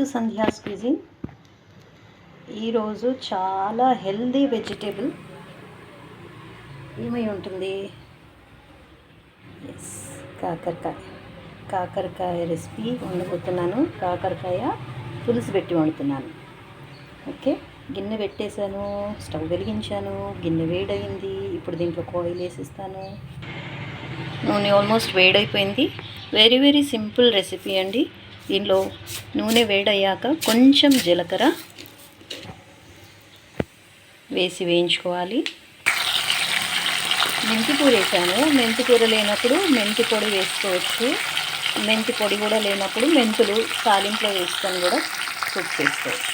To Sandhya's cuisine. ఈరోజు చాలా healthy vegetable ఏమై ఉంటుంది? ఎస్ కాకరకాయ. కాకరకాయ రెసిపీ వండబోతున్నాను కాకరకాయ పులుసు పెట్టి వండుతున్నాను. ఓకే? గిన్నె పెట్టేశాను స్టవ్ వెలిగించాను గిన్నె వేడైంది ఇప్పుడు దీంట్లో కోయిల్ వేసిస్తాను. నూనె ఆల్మోస్ట్ వేడైపోయింది. వెరీ వెరీ సింపుల్ రెసిపీ అండి. దీనిలో నూనె వేడయ్యాక కొంచెం జీలకర్ర వేసి వేయించుకోవాలి. మెంతి కూర వేసాను. మెంతి కూర లేనప్పుడు మెంతి పొడి వేసుకోవచ్చు. మెంతి పొడి కూడా లేనప్పుడు మెంతులు తాలింపులో వేసుకొని కూడా కుక్ చేసుకోవచ్చు.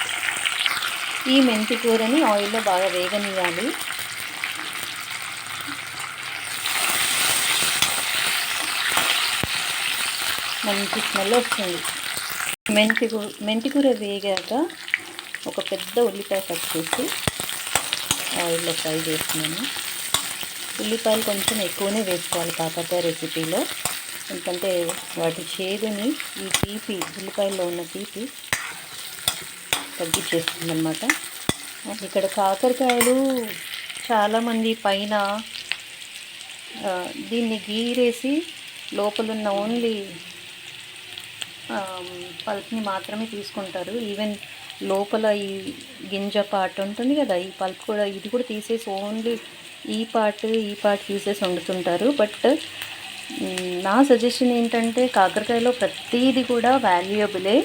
ఈ మెంతి కూరని ఆయిల్లో బాగా వేగనియాలి మంచి స్మెల్ వస్తుంది. మెంతి కూ మెంతి కూర వేగాక ఒక పెద్ద ఉల్లిపాయ కట్ చేసి ఆయిల్లో ఫ్రై చేస్తున్నాను. ఉల్లిపాయలు కొంచెం ఎక్కువనే వేసుకోవాలి కాకరకాయ రెసిపీలో. ఎందుకంటే వాటి చేదుని ఈ తీపి ఉల్లిపాయల్లో ఉన్న తీపి తగ్గించేస్తుంది అనమాట ఇక్కడ కాకరకాయలు చాలామంది పైన దీన్ని గీరేసి లోపలున్న ఓన్లీ పల్ప్ని మాత్రమే తీసుకుంటారు. ఈవెన్ లోపల ఈ గింజ పార్ట్ ఉంటుంది కదా ఈ పల్ప్ కూడా ఇది కూడా తీసేసి ఓన్లీ ఈ పార్ట్ ఈ పార్ట్ తీసేసి వండుతుంటారు. బట్ నా సజెషన్ ఏంటంటే కాకరకాయలో ప్రతీది కూడా వాల్యుయబులే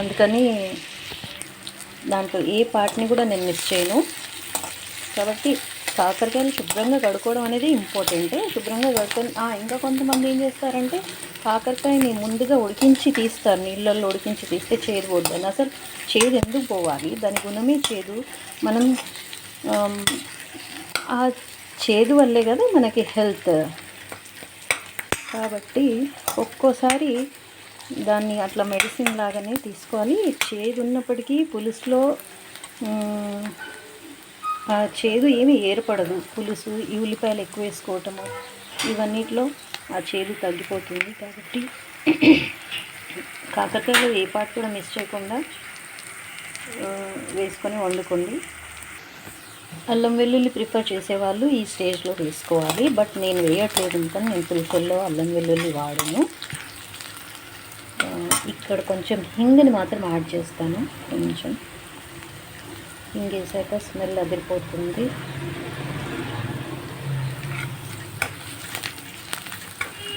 అందుకని దాంట్లో ఏ పార్ట్ని కూడా నేను మిస్ చేయను. కాబట్టి కాకరకాయలు శుభ్రంగా కడుక్కోవడం అనేది ఇంపార్టెంట్. శుభ్రంగా కడుకొని ఇంకా కొంతమంది ఏం చేస్తారంటే కాకరకాయని ముందుగా ఉడికించి తీస్తారు. నీళ్ళల్లో ఉడికించి తీస్తే చేదు పోద్దని. అసలు చేదు ఎందుకు పోవాలి? దాని గుణమే చేదు. మనం ఆ చేదు వల్లే కదా మనకి హెల్త్. కాబట్టి ఒక్కోసారి దాన్ని అట్లా మెడిసిన్ లాగానే తీసుకోవాలి చేదు ఉన్నప్పటికీ పులుసులో చేదు ఏమీ ఏర్పడదు. పులుసు ఈ ఉల్లిపాయలు ఎక్కువ వేసుకోవటము ఇవన్నిట్లో ఆ చేదు తగ్గిపోతుంది కాబట్టి కాకరకాయలో ఏ పార్ట్ కూడా మిస్ చేయకుండా వేసుకొని వండుకోండి. అల్లం వెల్లుల్లి ప్రిఫర్ చేసేవాళ్ళు ఈ స్టేజ్లో వేసుకోవాలి. బట్ నేను వేయట్లేదు ఇంకా నేను ప్రిఫర్లో అల్లం వెల్లుల్లి వాడను. ఇక్కడ కొంచెం హింగ్ని మాత్రం యాడ్ చేస్తాను. కొంచెం. ఇంకేసాక స్మెల్ అదిరిపోతుంది.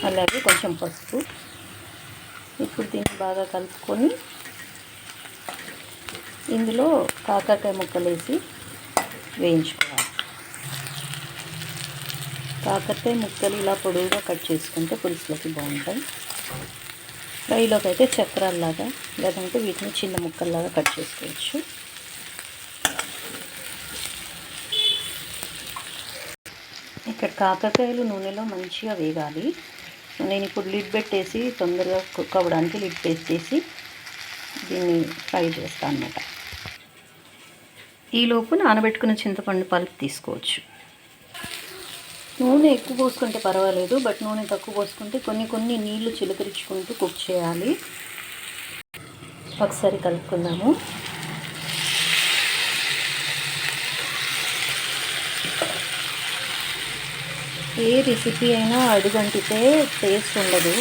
అలాగే కొంచెం పసుపు. ఇప్పుడు దీన్ని బాగా కలుపుకొని ఇందులో కాకరకాయ ముక్కలు వేసి వేయించుకోవాలి. కాకరకాయ ముక్కలు ఇలా పొడుగుగా కట్ చేసుకుంటే పులుసులోకి బాగుంటాయి. ఫ్రైలోకి అయితే చక్రాల్లాగా లేదంటే వీటిని చిన్న ముక్కల్లాగా కట్ చేసుకోవచ్చు ఇక్కడ కాకరకాయలు నూనెలో మంచిగా వేగాలి. నేను ఇప్పుడు లిడ్ పెట్టేసి తొందరగా కుక్ అవ్వడానికి లిడ్ పెట్టేసి దీన్ని ఫ్రై చేస్తాను అనమాట ఈలోపు నానబెట్టుకున్న చింతపండు పలుపు తీసుకోవచ్చు. నూనె ఎక్కువ పోసుకుంటే పర్వాలేదు బట్ నూనె తక్కువ పోసుకుంటే కొన్ని కొన్ని నీళ్ళు చిలకరించుకుంటూ కుక్ చేయాలి. ఒకసారి కలుపుకుందాము. ఏ రెసిపీ అయినా అడుగంటితే టేస్ట్ ఉండదు.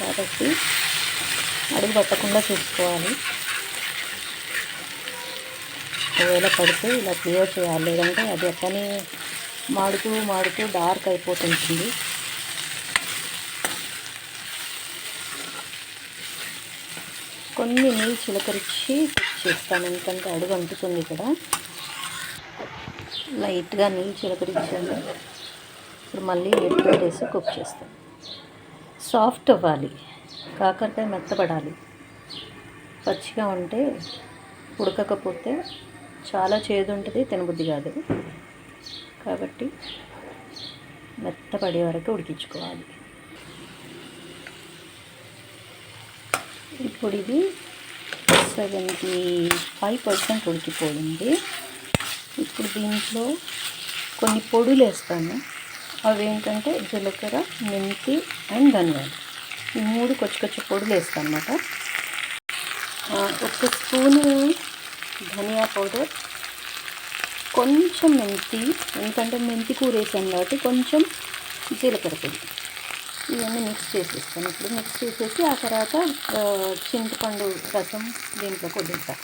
కాబట్టి అడుగు పట్టకుండా చూసుకోవాలి. ఒకవేళ పడితే ఇలా క్లియర్ చేయాలి. లేదంటే అది అట్లనే మాడుతూ మాడుతూ డార్క్ అయిపోతుంటుంది. కొన్ని నీళ్ళు చిలకరించి చేస్తాను. ఎందుకంటే అడుగు అంటుతుంది ఇక్కడ. లైట్గా నీళ్ళు చిలకరించాను ఇప్పుడు మళ్ళీ ఎగ్ పెట్టేసి కుక్ చేస్తాం. సాఫ్ట్ అవ్వాలి కాకరకాయ మెత్తపడాలి పచ్చిగా ఉంటే ఉడకకపోతే చాలా చేదు ఉంటుంది తినబుద్ధి కాదు. కాబట్టి మెత్తపడే వరకు ఉడికించుకోవాలి. ఇప్పుడు ఇది సెవెంటీ ఫైవ్ పర్సెంట్ ఉడికిపోయింది. ఇప్పుడు దీంట్లో కొన్ని పొడులు వేస్తాను అవి ఏంటంటే జీలకర్ర మెంతి అండ్ ధనియాలు. ఈ మూడు కొచ్చి కొచ్చి పొడులు వేస్తాను అనమాట ఒక స్పూను ధనియా పౌడర్ కొంచెం మెంతి ఎందుకంటే మెంతి కూర వేసాను కాబట్టి కొంచెం జీలకర్ర పొడి. ఇవన్నీ మిక్స్ చేసేస్తాను. ఇప్పుడు మిక్స్ చేసేసి ఆ తర్వాత చింతపండు రసం దీంట్లో కొద్దిగా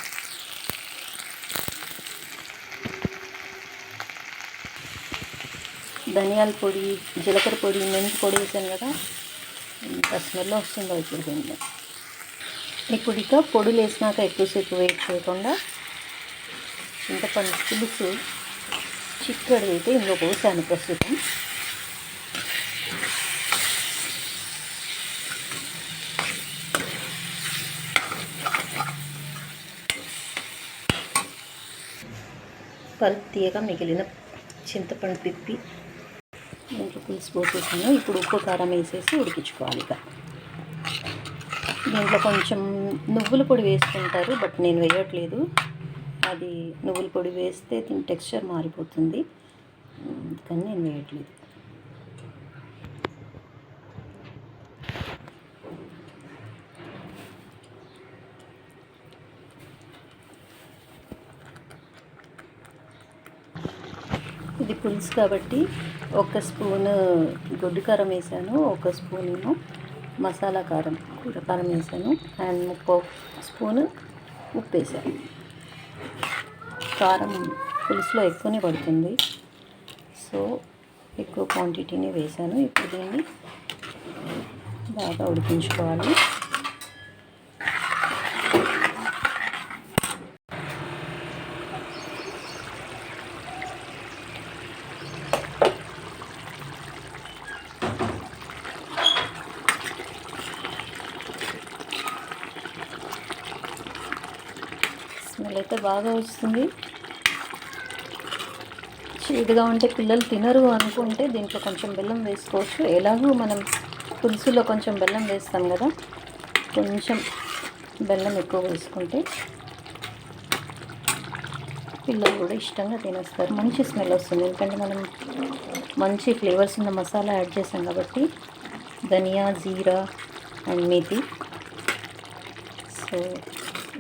ధనియాల పొడి జీలకర్ర పొడి మెంతి పొడి వేసాను కదా. ఇంత స్మెల్ వస్తుందో ఇప్పుడు దీంట్లో ఇప్పుడు ఇక పొడులు వేసినాక ఎక్కువసేపు వెయిట్ చేయకుండా చింతపండు పులుసు చిక్కడి అయితే ఇందులో పోసాను ప్రస్తుతం. పల్ప్ తీయగా మిగిలిన చింతపండు పిప్పి దీంట్లో పులుసు పోసేసాను. ఇప్పుడు ఉప్పు కారం వేసేసి ఉడికించుకోవాలి ఇక. దీంట్లో కొంచెం నువ్వుల పొడి వేసుకుంటారు బట్ నేను వేయట్లేదు. అది నువ్వుల పొడి వేస్తే దీని టెక్స్చర్ మారిపోతుంది. కానీ నేను వేయట్లేదు. ఇది పులుసు కాబట్టి ఒక స్పూన్ గొడ్డు కారం వేసాను ఒక స్పూన్ ఏమో మసాలా కారం కూర కారం వేసాను అండ్ ముప్పో స్పూన్ ఉప్పు వేసాను. కారం పులుసులో ఎక్కువనే పడుతుంది. సో ఎక్కువ క్వాంటిటీనే వేసాను. ఇప్పుడు దీన్ని బాగా ఉడికించుకోవాలి స్మెల్ అయితే బాగా వస్తుంది. చేదుగా ఉంటే పిల్లలు తినరు అనుకుంటే దీంట్లో కొంచెం బెల్లం వేసుకోవచ్చు. ఎలాగో మనం పులుసులో కొంచెం బెల్లం వేస్తాం కదా కొంచెం బెల్లం ఎక్కువ వేసుకుంటే పిల్లలు కూడా ఇష్టంగా తినేస్తారు. మంచి స్మెల్ వస్తుంది. ఎందుకంటే మనం మంచి ఫ్లేవర్స్ ఉన్న మసాలా యాడ్ చేసాం కాబట్టి ధనియా జీరా అండ్ మేతి. సో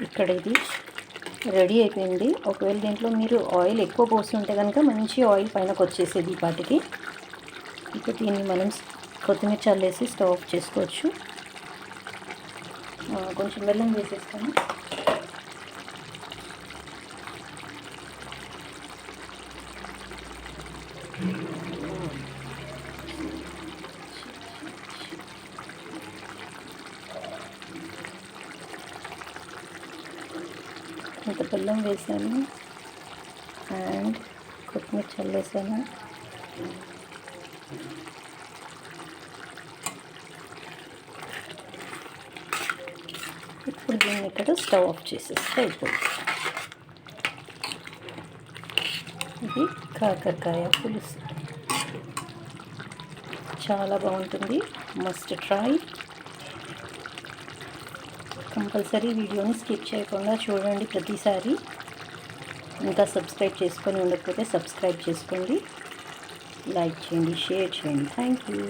ఇక్కడ ఇది రెడీ అయిపోయింది. ఒకవేళ దీంట్లో మీరు ఆయిల్ ఎక్కువ పోస్తుంటే కనుక మంచి ఆయిల్ పైనకి వచ్చేసేది ఈ పాటికి. ఇక దీన్ని మనం కొత్తిమీర చల్లేసి స్టవ్ ఆఫ్ చేసుకోవచ్చు. కొంచెం బెల్లం వేసేస్తాను. అల్లం వేసాను అండ్ కొత్తిమీర చల్లేసాను. ఇప్పుడు దీన్ని ఇక్కడ స్టవ్ ఆఫ్ చేసేస్తే అయిపోయింది ఇది కాకరకాయ పులుసు. చాలా బాగుంటుంది. మస్ట్ ట్రై కంపల్సరీ వీడియోని స్కిప్ చేయకుండా చూడండి ప్రతిసారి. ఇంకా సబ్స్క్రైబ్ చేసుకొని ఉండకపోతే సబ్స్క్రైబ్ చేసుకోండి. లైక్ చేయండి షేర్ చేయండి. Thank you.